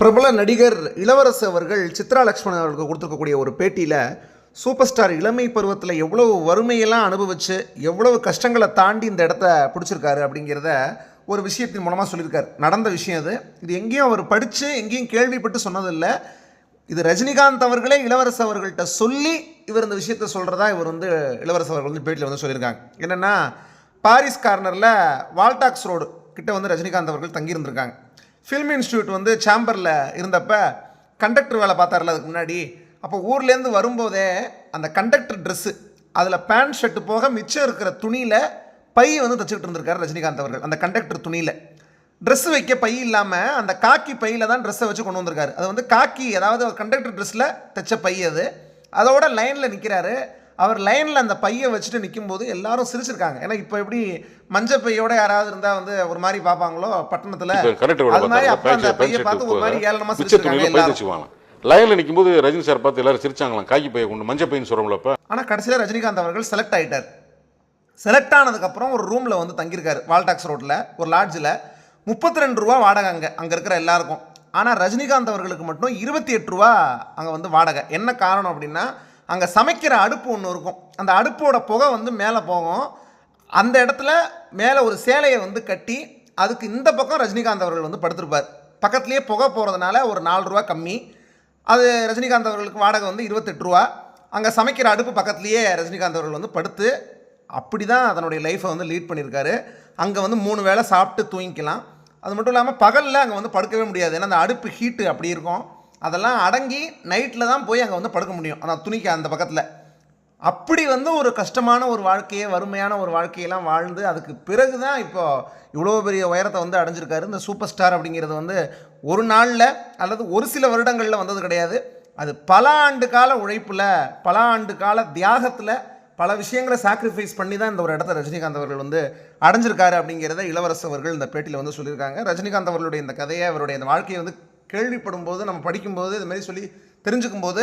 பிரபல நடிகர் இளவரசு அவர்கள் சித்ரா லக்ஷ்மணன் அவர்களுக்கு கொடுத்துருக்கக்கூடிய ஒரு பேட்டியில் சூப்பர் ஸ்டார் இளமை பருவத்தில் எவ்வளவு வறுமையெல்லாம் அனுபவிச்சு எவ்வளவு கஷ்டங்களை தாண்டி இந்த இடத்த பிடிச்சிருக்காரு அப்படிங்கிறத ஒரு விஷயத்தின் மூலமாக சொல்லியிருக்காரு. நடந்த விஷயம் அது. இது எங்கேயும் அவர் படித்து எங்கேயும் கேள்விப்பட்டு சொன்னதில்லை. இது ரஜினிகாந்த் அவர்களே இளவரசு அவர்கள்ட்ட சொல்லி இவர் இந்த விஷயத்த சொல்கிறதா இவர் வந்து இளவரசு அவர்கள் வந்து பேட்டியில் வந்து சொல்லியிருக்காங்க. என்னென்னா பாரிஸ் கார்னரில் வால்டாக்ஸ் ரோடு கிட்ட வந்து ரஜினிகாந்த் அவர்கள் தங்கியிருந்திருக்காங்க. ஃபில்ம் இன்ஸ்டியூட் வந்து சேம்பரில் இருந்தப்ப கண்டக்டர் வேலை பார்த்தார்ல அதுக்கு முன்னாடி. அப்போ ஊர்லேருந்து வரும்போதே அந்த கண்டக்டர் ட்ரெஸ்ஸு அதில் பேண்ட் ஷர்ட்டு போக மிச்சம் இருக்கிற துணியில் பை வந்து தச்சுக்கிட்டு இருந்திருக்காரு ரஜினிகாந்த் அவர்கள். அந்த கண்டக்டர் துணியில். ட்ரெஸ் வைக்க பை இல்லாமல் அந்த காக்கி பையில் தான் ட்ரெஸ்ஸை வச்சு கொண்டு வந்திருக்காரு. அது வந்து காக்கி அதாவது கண்டக்டர் ட்ரெஸ்ஸில் தைச்ச பை அது. அதோட லைனில் நிற்கிறாரு அவர் லைனில் அந்த பையை வச்சுட்டு நிக்கும்போது எல்லாரும் சிரிச்சிருக்காங்க. ஏன்னா இப்போ எப்படி மஞ்சள் பையோட யாராவது இருந்தால் வந்து ஒரு மாதிரி பார்ப்பாங்களோ பட்டணத்தில். இப்ப அது மாதிரி அப்போ. அந்த பையை பார்த்து ஒரு மாதிரி ஏளனமாக சிரிச்சிருக்காங்க எல்லாரும். லைன்ல நிக்கும்போது ரஜினி சார் பார்த்து எல்லாரும் சிரிச்சாங்களாம். காக்கி பையை கொண்டு மஞ்சள் பையன் சொல்றோம்ல அப்ப. ஆனால் கடைசியில் ரஜினிகாந்த் அவர்கள் செலக்ட் ஆயிட்டார். செலக்ட் ஆனதுக்கப்புறம் ஒரு ரூமில் வந்து தங்கியிருக்காரு வால்டாக்ஸ் ரோட்டில் ஒரு லாட்ஜில் முப்பத்தி ரெண்டு ரூபா வாடகை அங்கே அங்கே இருக்கிற எல்லாருக்கும். ஆனால் ரஜினிகாந்த் அவர்களுக்கு மட்டும் இருபத்தி எட்டு ரூபா அங்கே வந்து வாடகை. என்ன காரணம் அப்படின்னா அங்கே சமைக்கிற அடுப்பு ஒன்று இருக்கும். அந்த அடுப்போட புகை வந்து மேலே போகும். அந்த இடத்துல மேலே ஒரு சேலையை வந்து கட்டி அதுக்கு இந்த பக்கம் ரஜினிகாந்த் அவர்கள் வந்து படுத்திருப்பார். பக்கத்துலேயே புகை போகிறதுனால ஒரு நாலு ரூபா கம்மி. அது ரஜினிகாந்த் அவர்களுக்கு வாடகை வந்து இருபத்தெட்டு ரூபா. அங்கே சமைக்கிற அடுப்பு பக்கத்துலேயே ரஜினிகாந்த் அவர்கள் வந்து படுத்து அப்படி தான் அதனுடைய லைஃப்பை வந்து லீட் பண்ணியிருக்காரு. அங்கே வந்து மூணு வேளை சாப்பிட்டு தூங்கிக்கலாம். அது மட்டும் இல்லாமல் பகலில் அங்கே வந்து படுக்கவே முடியாது. ஏன்னா அந்த அடுப்பு ஹீட்டு அப்படி இருக்கும். அதெல்லாம் அடங்கி நைட்டில் தான் போய் அங்கே வந்து படுக்க முடியும். ஆனால் துணிக்கு அந்த பக்கத்தில். அப்படி வந்து ஒரு கஷ்டமான ஒரு வாழ்க்கையை வறுமையான ஒரு வாழ்க்கையெல்லாம் வாழ்ந்து அதுக்கு பிறகு தான் இப்போ இவ்வளோ பெரிய உயரத்தை வந்து அடைஞ்சிருக்காரு. இந்த சூப்பர் ஸ்டார் அப்படிங்கிறது வந்து ஒரு நாளில் அல்லது ஒரு சில வருடங்களில் வந்தது கிடையாது. அது பல ஆண்டு கால உழைப்பில் பல ஆண்டு கால தியாகத்தில் பல விஷயங்களை சாக்ரிஃபைஸ் பண்ணி தான் இந்த ஒரு இடத்த ரஜினிகாந்த் அவர்கள் வந்து அடைஞ்சிருக்காரு அப்படிங்கிறத இளவரசு அவர்கள் இந்த பேட்டியில் வந்து சொல்லியிருக்காங்க. ரஜினிகாந்த் அவர்களுடைய இந்த கதையை அவருடைய இந்த வாழ்க்கையை வந்து கேள்விப்படும் போது நம்ம படிக்கும்போது இது மாதிரி சொல்லி தெரிஞ்சுக்கும் போது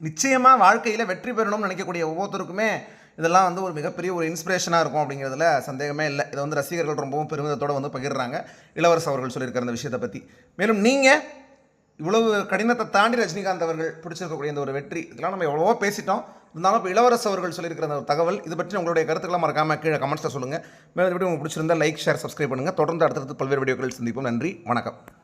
நிச்சயமாக வாழ்க்கையில் வெற்றி பெறணும்னு நினைக்கக்கூடிய ஒவ்வொருத்தருக்குமே இதெல்லாம் வந்து ஒரு மிகப்பெரிய ஒரு இன்ஸ்பிரேஷனாக இருக்கும் அப்படிங்கிறதுல சந்தேகமே இல்லை. இதை வந்து ரசிகர்கள் ரொம்பவும் பெருமிதத்தோடு வந்து பகிர்றாங்க. இளவரசு அவர்கள் சொல்லியிருக்கிற அந்த விஷயத்தை பற்றி மேலும் நீங்கள் இவ்வளவு கடினத்தை தாண்டி ரஜினிகாந்த் அவர்கள் பிடிச்சிருக்கக்கூடிய இந்த ஒரு வெற்றி இதெல்லாம் நம்ம எவ்வளவோ பேசிட்டோம். இருந்தாலும் இப்போ இளவரசு அவர்கள் சொல்லியிருக்கிற அந்த ஒரு தகவல் இது பற்றி உங்களுடைய கருத்துக்களை மறக்காமல் கீழே கமெண்ட்ஸில் சொல்லுங்கள் மேலும் இந்த வீடியோ உங்களுக்கு பிடிச்சிருந்தா லைக் ஷேர் சப்ஸ்கிரைப் பண்ணுங்கள் தொடர்ந்து அடுத்தடுத்து பல்வேறு வீடியோக்கள் சந்திப்போம். நன்றி. வணக்கம்.